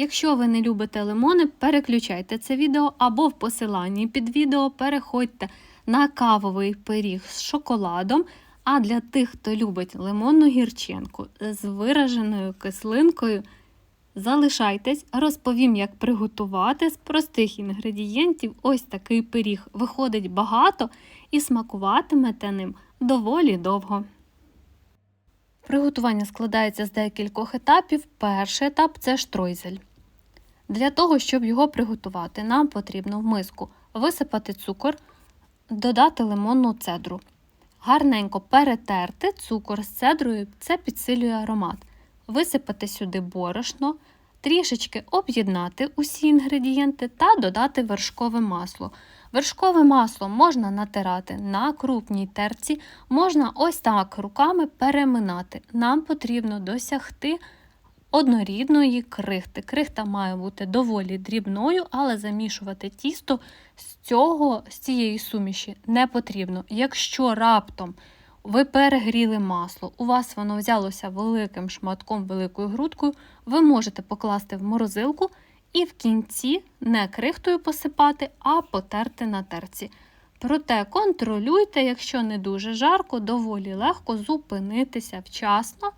Якщо ви не любите лимони, переключайте це відео або в посиланні під відео переходьте на кавовий пиріг з шоколадом. А для тих, хто любить лимонну гірчинку з вираженою кислинкою, залишайтесь, розповім, як приготувати з простих інгредієнтів ось такий пиріг. Виходить багато і смакуватимете ним доволі довго. Приготування складається з декількох етапів. Перший етап це штройзель. Для того, щоб його приготувати, нам потрібно в миску висипати цукор, додати лимонну цедру. Гарненько перетерти цукор з цедрою, це підсилює аромат. Висипати сюди борошно, трішечки об'єднати усі інгредієнти та додати вершкове масло. Вершкове масло можна натирати на крупній терці, можна ось так руками переминати. Нам потрібно досягти однорідної крихти. Крихта має бути доволі дрібною, але замішувати тісто з цього, з цієї суміші не потрібно. Якщо раптом ви перегріли масло, у вас воно взялося великим шматком, великою грудкою, ви можете покласти в морозилку і в кінці не крихтою посипати, а потерти на терці. Проте контролюйте, якщо не дуже жарко, доволі легко зупинитися вчасно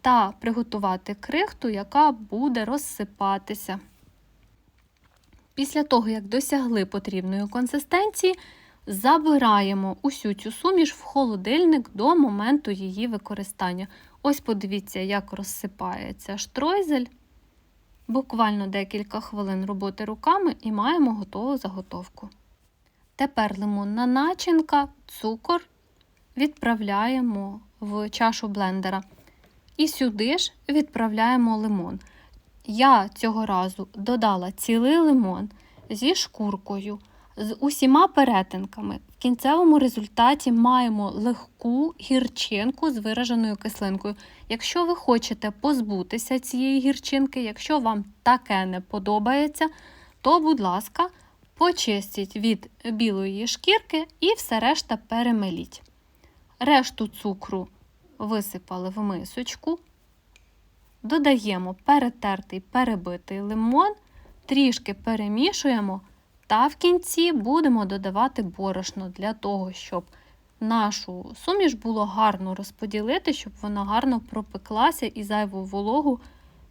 та приготувати крихту, яка буде розсипатися. Після того, як досягли потрібної консистенції, забираємо усю цю суміш в холодильник до моменту її використання. Ось подивіться, як розсипається штройзель. Буквально декілька хвилин роботи руками і маємо готову заготовку. Тепер лимонна начинка, цукор відправляємо в чашу блендера. І сюди ж відправляємо лимон. Я цього разу додала цілий лимон зі шкуркою, з усіма перетинками. В кінцевому результаті маємо легку гірчинку з вираженою кислинкою. Якщо ви хочете позбутися цієї гірчинки, якщо вам таке не подобається, то, будь ласка, почистіть від білої шкірки і все решта перемеліть. Решту цукру висипали в мисочку. Додаємо перетертий перебитий лимон, трішки перемішуємо, та в кінці будемо додавати борошно для того, щоб нашу суміш було гарно розподілити, щоб вона гарно пропеклася і зайву вологу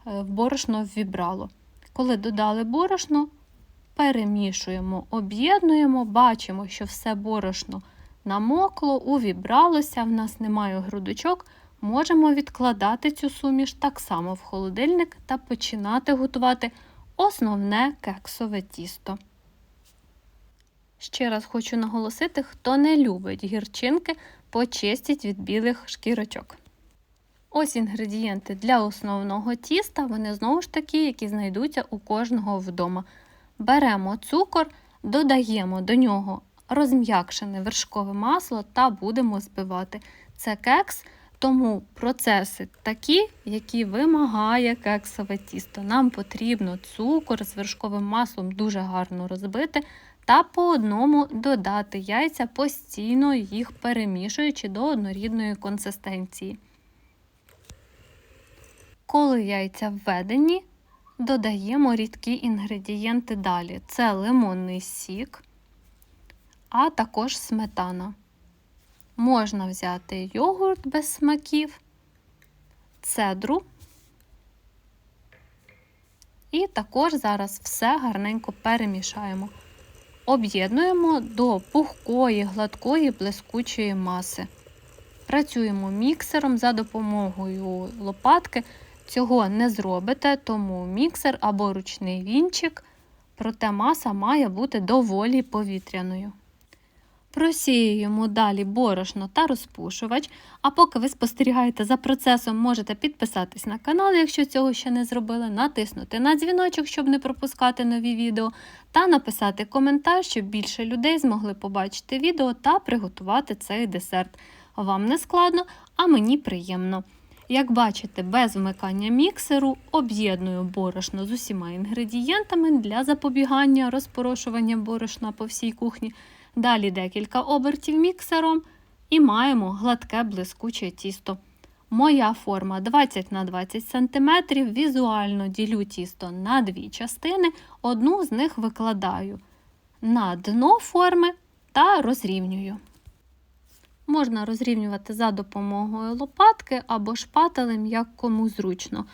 в борошно ввібрало. Коли додали борошно, перемішуємо, об'єднуємо, бачимо, що все борошно намокло, увібралося, в нас немає грудочок. Можемо відкладати цю суміш так само в холодильник та починати готувати основне кексове тісто. Ще раз хочу наголосити, хто не любить гірчинки, почистіть від білих шкірочок. Ось інгредієнти для основного тіста, вони знову ж таки, які знайдуться у кожного вдома. Беремо цукор, додаємо до нього розм'якшене вершкове масло та будемо збивати. Це кекс. Тому процеси такі, які вимагає кексове тісто. Нам потрібно цукор з вершковим маслом дуже гарно розбити та по одному додати яйця, постійно їх перемішуючи до однорідної консистенції. Коли яйця введені, додаємо рідкі інгредієнти далі. Це лимонний сік, а також сметана. Можна взяти йогурт без смаків, цедру. І також зараз все гарненько перемішаємо. Об'єднуємо до пухкої, гладкої, блискучої маси. Працюємо міксером за допомогою лопатки. Цього не зробите, тому міксер або ручний вінчик, проте маса має бути доволі повітряною. Просіюємо далі борошно та розпушувач. А поки ви спостерігаєте за процесом, можете підписатись на канал, якщо цього ще не зробили, натиснути на дзвіночок, щоб не пропускати нові відео, та написати коментар, щоб більше людей змогли побачити відео та приготувати цей десерт. Вам не складно, а мені приємно. Як бачите, без вмикання міксеру об'єдную борошно з усіма інгредієнтами для запобігання розпорошування борошна по всій кухні. Далі декілька обертів міксером і маємо гладке блискуче тісто. Моя форма 20 на 20 см. Візуально ділю тісто на дві частини, одну з них викладаю на дно форми та розрівнюю. Можна розрівнювати за допомогою лопатки або шпателем, як кому зручно.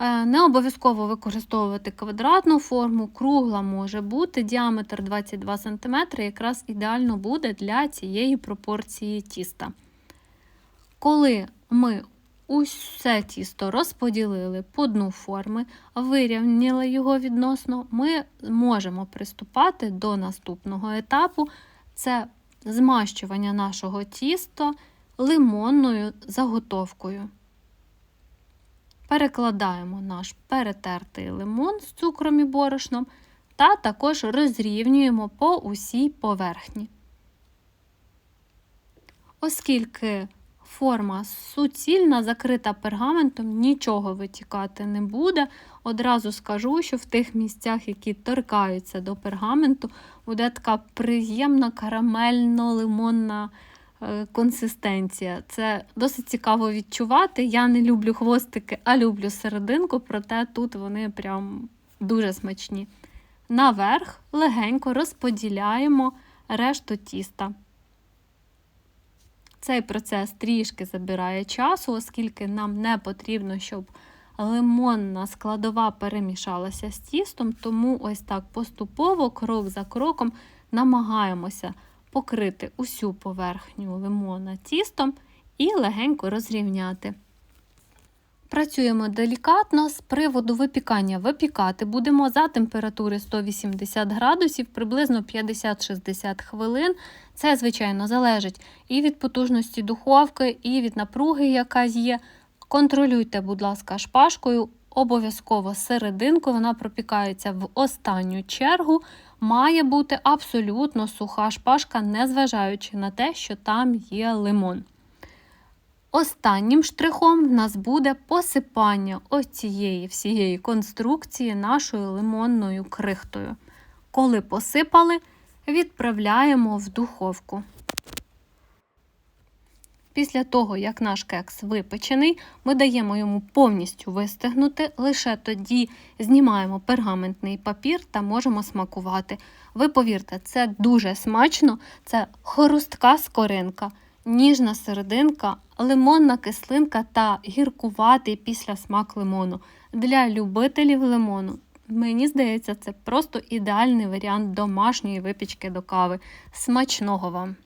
Е, Не обов'язково використовувати квадратну форму, кругла може бути, діаметр 22 см якраз ідеально буде для цієї пропорції тіста. Коли ми усе тісто розподілили по дну форми, вирівняли його відносно, ми можемо приступати до наступного етапу це змащування нашого тіста лимонною заготовкою. Перекладаємо наш перетертий лимон з цукром і борошном та також розрівнюємо по усій поверхні. Оскільки форма суцільна, закрита пергаментом, нічого витікати не буде. Одразу скажу, що в тих місцях, які торкаються до пергаменту, буде така приємна карамельно-лимонна консистенція. Це досить цікаво відчувати. Я не люблю хвостики, а люблю серединку, проте тут вони прям дуже смачні. Наверх легенько розподіляємо решту тіста. Цей процес трішки забирає часу, оскільки нам не потрібно, щоб лимонна складова перемішалася з тістом, тому ось так поступово, крок за кроком, намагаємося покрити усю поверхню лимона тістом і легенько розрівняти. Працюємо делікатно з приводу випікання. Випікати будемо за температури 180 градусів, приблизно 50-60 хвилин. Це, звичайно, залежить і від потужності духовки, і від напруги, яка є. Контролюйте, будь ласка, шпажкою. Обов'язково серединку, вона пропікається в останню чергу. Має бути абсолютно суха шпажка, незважаючи на те, що там є лимон. Останнім штрихом в нас буде посипання ось цієї всієї конструкції нашою лимонною крихтою. Коли посипали, відправляємо в духовку. Після того, як наш кекс випечений, ми даємо йому повністю вистигнути, лише тоді знімаємо пергаментний папір та можемо смакувати. Ви повірте, це дуже смачно, це хрустка скоринка, ніжна серединка, лимонна кислинка та гіркуватий після смак лимону. Для любителів лимону. Мені здається, це просто ідеальний варіант домашньої випічки до кави. Смачного вам!